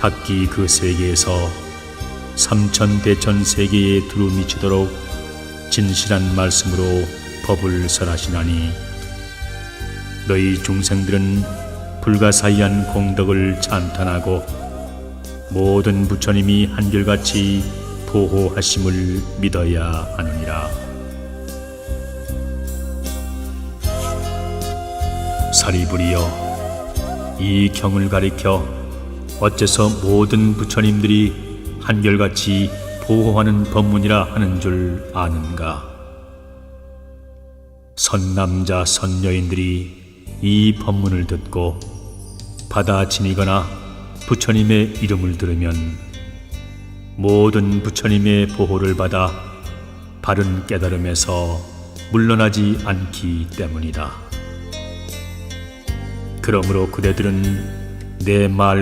각기 그 세계에서 삼천 대천 세계에 두루 미치도록 진실한 말씀으로 법을 설하시나니 너희 중생들은 불가사의한 공덕을 찬탄하고 모든 부처님이 한결같이 보호하심을 믿어야 하느니라. 사리불이여 이 경을 가리켜 어째서 모든 부처님들이 한결같이 보호하는 법문이라 하는 줄 아는가? 선남자 선여인들이 이 법문을 듣고 받아 지니거나 부처님의 이름을 들으면 모든 부처님의 보호를 받아 바른 깨달음에서 물러나지 않기 때문이다. 그러므로 그대들은 내 말